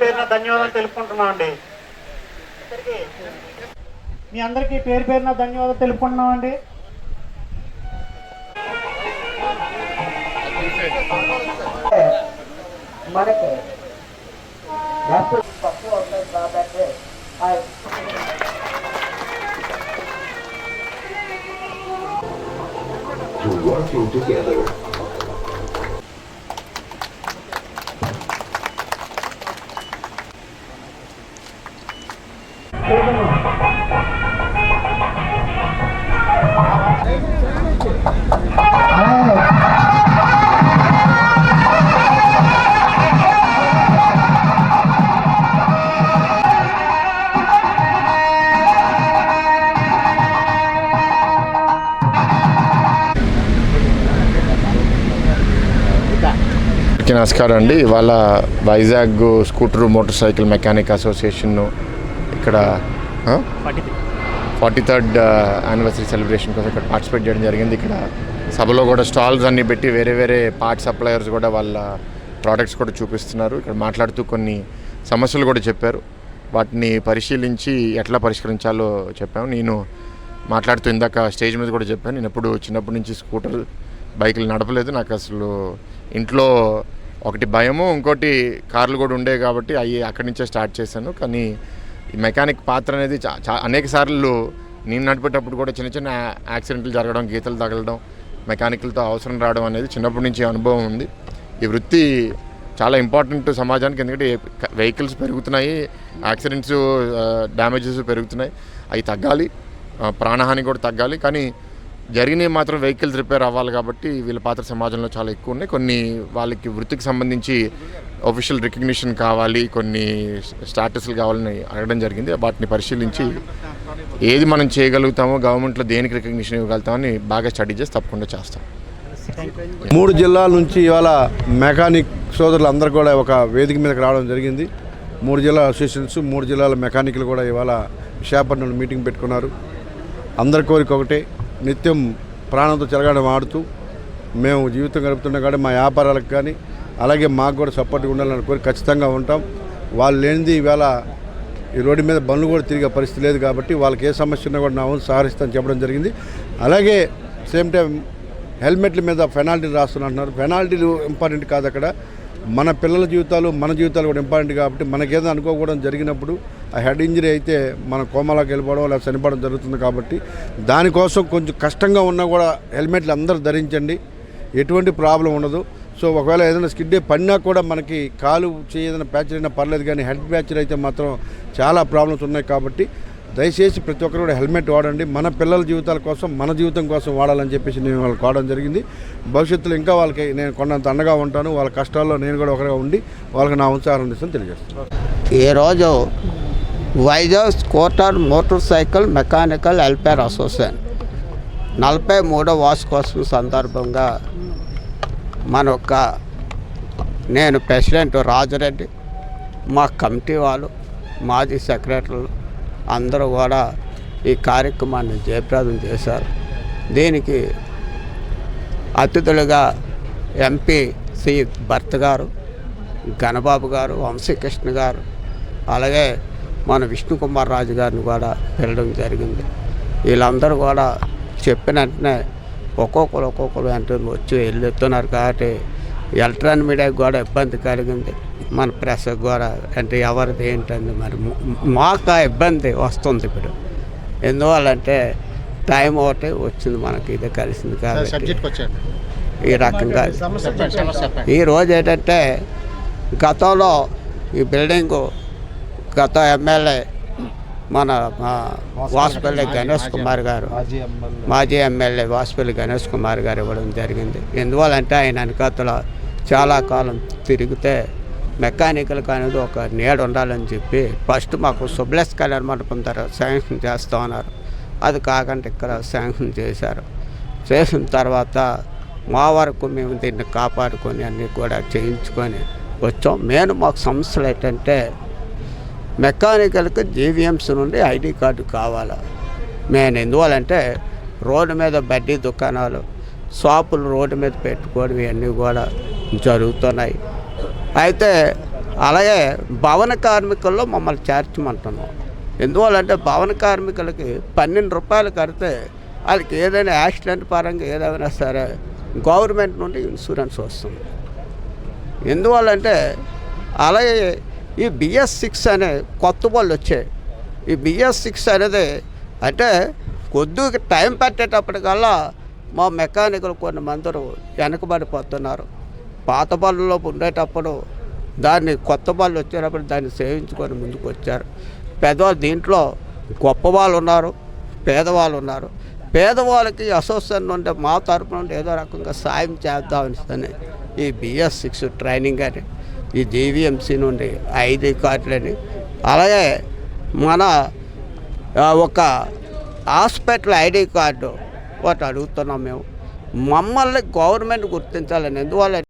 పేరున ధన్యవాదాలు తెలుపుకుంటున్నాం అండి మీ అందరికీ పేరు పేరున ధన్యవాదాలు తెలుపుకుంటున్నాం అండి మనకి తక్కువ ఉంటుంది కాబట్టి working together. అందరికీ నమస్కారం అండి. ఇవాళ Vizag scooter motorcycle mechanic association ఇక్కడ ఫార్టీ థర్డ్ యానివర్సరీ సెలబ్రేషన్ కోసం ఇక్కడ పార్టిసిపేట్ చేయడం జరిగింది. ఇక్కడ సభలో కూడా స్టాల్స్ అన్ని పెట్టి వేరే వేరే పార్ట్ సప్లయర్స్ కూడా వాళ్ళ ప్రోడక్ట్స్ కూడా చూపిస్తున్నారు. ఇక్కడ మాట్లాడుతూ కొన్ని సమస్యలు కూడా చెప్పారు. వాటిని పరిశీలించి ఎట్లా పరిష్కరించాలో చెప్పాము నేను మాట్లాడుతూ ఇందాక స్టేజ్ మీద కూడా చెప్పాను. నేను ఎప్పుడు చిన్నప్పటి నుంచి స్కూటర్ బైకులు నడపలేదు. నాకు అసలు ఇంట్లో ఒకటి భయము ఇంకోటి కార్లు కూడా ఉండేవి కాబట్టి అవి అక్కడి నుంచే స్టార్ట్ చేశాను. కానీ ఈ మెకానిక్ పాత్ర అనేది చా చా- అనేక సార్లు నేను నడిపేటప్పుడు కూడా చిన్న చిన్న యాక్సిడెంట్లు జరగడం గీతలు తగలడం మెకానికల్తో అవసరం రావడం అనేది చిన్నప్పటి నుంచి అనుభవం ఉంది. ఈ వృత్తి చాలా ఇంపార్టెంట్ సమాజానికి ఎందుకంటే వెహికల్స్ పెరుగుతున్నాయి యాక్సిడెంట్స్ డ్యామేజెస్ పెరుగుతున్నాయి. అవి తగ్గాలి ప్రాణహాని కూడా తగ్గాలి. కానీ జరిగినవి మాత్రం వెహికల్స్ రిపేర్ అవ్వాలి కాబట్టి వీళ్ళ పాత్ర సమాజంలో చాలా ఎక్కువ ఉన్నాయి. కొన్ని వాళ్ళకి వృత్తికి సంబంధించి అఫీషియల్ రికగ్నిషన్ కావాలి కొన్ని స్టాటస్లు కావాలని అడగడం జరిగింది. వాటిని పరిశీలించి ఏది మనం చేయగలుగుతామో గవర్నమెంట్లో దేనికి రికగ్నిషన్ ఇవ్వగలుగుతామని బాగా స్టడీ చేసి తప్పకుండా చేస్తాం. మూడు జిల్లాల నుంచి ఇవాళ మెకానిక్ సోదరులు అందరూ కూడా ఒక వేదిక మీదకి రావడం జరిగింది. మూడు జిల్లా అసోసియేషన్స్ మూడు జిల్లాల మెకానిక్లు కూడా ఇవాళ విశాఖపట్నంలో మీటింగ్ పెట్టుకున్నారు. అందరి కోరిక ఒకటే నిత్యం ప్రాణంతో చెలగాడం ఆడుతూ మేము జీవితం గడుపుతున్నాం కానీ మా వ్యాపారాలకు కానీ అలాగే మాకు కూడా సపోర్ట్గా ఉండాలని కోరి ఖచ్చితంగా ఉంటాం. వాళ్ళు లేనిది ఈవేళ ఈ రోడ్డు మీద బండ్లు కూడా తిరిగే పరిస్థితి లేదు కాబట్టి వాళ్ళకి ఏ సమస్య ఉన్నా కూడా నా వంతు సహరిస్తాను చెప్పడం జరిగింది. అలాగే సేమ్ టైం హెల్మెట్ల మీద పెనాల్టీలు రాస్తున్నారు పెనాల్టీలు ఇంపార్టెంట్ కాదు అక్కడ. మన పిల్లల జీవితాలు మన జీవితాలు కూడా ఇంపార్టెంట్ కాబట్టి మనకేదో అనుకోకూడదు జరిగినప్పుడు ఆ హెడ్ ఇంజరీ అయితే మన కోమలోకి వెళ్ళిపోవడం లేదా చనిపోవడం జరుగుతుంది కాబట్టి దానికోసం కొంచెం కష్టంగా ఉన్నా కూడా హెల్మెట్లు అందరూ ధరించండి. ఎటువంటి ప్రాబ్లం ఉండదు. సో ఒకవేళ ఏదైనా స్కిడ్ పడినా కూడా మనకి కాలు ఏదైనా ప్యాచర్ అయినా పర్లేదు కానీ హెడ్ ప్యాచర్ అయితే మాత్రం చాలా ప్రాబ్లమ్స్ ఉన్నాయి కాబట్టి దయచేసి ప్రతి ఒక్కరు కూడా హెల్మెట్ వాడండి. మన పిల్లల జీవితాల కోసం మన జీవితం కోసం వాడాలని చెప్పేసి నేను వాళ్ళకి వాడడం జరిగింది. భవిష్యత్తులో ఇంకా వాళ్ళకి నేను కొండంత అండగా ఉంటాను. వాళ్ళ కష్టాల్లో నేను కూడా ఒకరిగా ఉండి వాళ్ళకి నా ఉత్సాహం అందిస్తాను తెలియజేస్తాను ఈరోజు Vizag scooter motorcycle mechanical welfare association. నలభై మూడో వార్షికోత్సవం సందర్భంగా మన యొక్క నేను ప్రెసిడెంట్ రాజరెడ్డి మా కమిటీ వాళ్ళు మాజీ సెక్రటరీలు అందరూ కూడా ఈ కార్యక్రమాన్ని జయప్రదం చేశారు. దీనికి అతిథులుగా ఎంపీ సి భర్త గారు గణబాబు గారు వంశీకృష్ణ గారు అలాగే మన విష్ణుకుమార్ రాజు గారిని కూడా పిలవడం జరిగింది. వీళ్ళందరూ కూడా చెప్పిన వెంటనే ఒక్కొక్కరు ఒక్కొక్కరు వెంటనే వచ్చి వెళ్ళుతున్నారు కాబట్టి ఎలక్ట్రానిక్ మీడియాకి కూడా ఇబ్బంది కలిగింది. మన ప్రెస్కి కూడా అంటే ఎవరిది ఏంటంది మరి? మాకు ఆ ఇబ్బంది వస్తుంది ఇప్పుడు. ఎందువల్లంటే టైం ఒకటి వచ్చింది మనకి ఇది కలిసింది కాబట్టి ఈ రకంగా చెప్పండి సమస్య చెప్పండి. ఈ రోజు ఏంటంటే గతంలో ఈ బిల్డింగు గత ఎమ్మెల్యే మన వాసుపల్లి గణేష్ కుమార్ గారు మాజీ ఎమ్మెల్యే. వాసుపల్లి గణేష్ కుమార్ గారు ఇవ్వడం జరిగింది. ఎందువల్లంటే ఆయన వెనకాతల చాలా కాలం తిరిగితే మెకానికల్కి అనేది ఒక నీడ ఉండాలని చెప్పి ఫస్ట్ మాకు సుబ్లెస్ కళ్యాణ మండపం ధర శాంక్షన్ చేస్తా ఉన్నారు అది కాకుండా ఇక్కడ శాంక్షన్ చేశారు. చేసిన తర్వాత మా వరకు మేము దీన్ని కాపాడుకొని అన్నీ కూడా చేయించుకొని వచ్చాం. మెయిన్ మాకు సమస్యలు ఏంటంటే మెకానికల్కి జీవీఎంసీ నుండి ఐడి కార్డు కావాలా? మేము ఎందువలంటే రోడ్డు మీద బడ్డీ దుకాణాలు షాపులు రోడ్డు మీద పెట్టుకోవడం ఇవన్నీ కూడా జరుగుతున్నాయి. అయితే అలాగే భవన కార్మికుల్లో మమ్మల్ని చేర్చమంటున్నాం. ఎందువల్లంటే భవన కార్మికులకి పన్నెండు రూపాయలు కడితే వాళ్ళకి ఏదైనా యాక్సిడెంట్ పరంగా ఏదైనా సరే గవర్నమెంట్ నుండి ఇన్సూరెన్స్ వస్తుంది. ఎందువల్లంటే అలాగే ఈ బిఎస్ సిక్స్ అనే కొత్త వాళ్ళు వచ్చాయి. ఈ బిఎస్ సిక్స్ అనేది అంటే కొద్దిగా టైం పట్టేటప్పటికల్లా మా మెకానికల్ కొన్ని మందరు వెనకబడిపోతున్నారు. పాత బళ్ళలో ఉండేటప్పుడు దాన్ని కొత్త బళ్ళు వచ్చేటప్పుడు దాన్ని సేవించుకొని ముందుకు వచ్చారు పెద్దవాళ్ళు దీంట్లో గొప్ప వాళ్ళు ఉన్నారు పేదవాళ్ళు ఉన్నారు. పేదవాళ్ళకి అసోసియేషన్ నుండి మా తరపు నుండి ఏదో రకంగా సాయం చేద్దామని ఈ బిఎస్ సిక్స్ ట్రైనింగ్ అని ఈ జీవీఎంసీ నుండి ఐదు కార్డులని. అలాగే మన ఒక హాస్పిటల్ ఐడి కార్డు ఒకటి అడుగుతున్నాం మేము. మమ్మల్ని గవర్నమెంట్ గుర్తించాలని ఎందువల్ల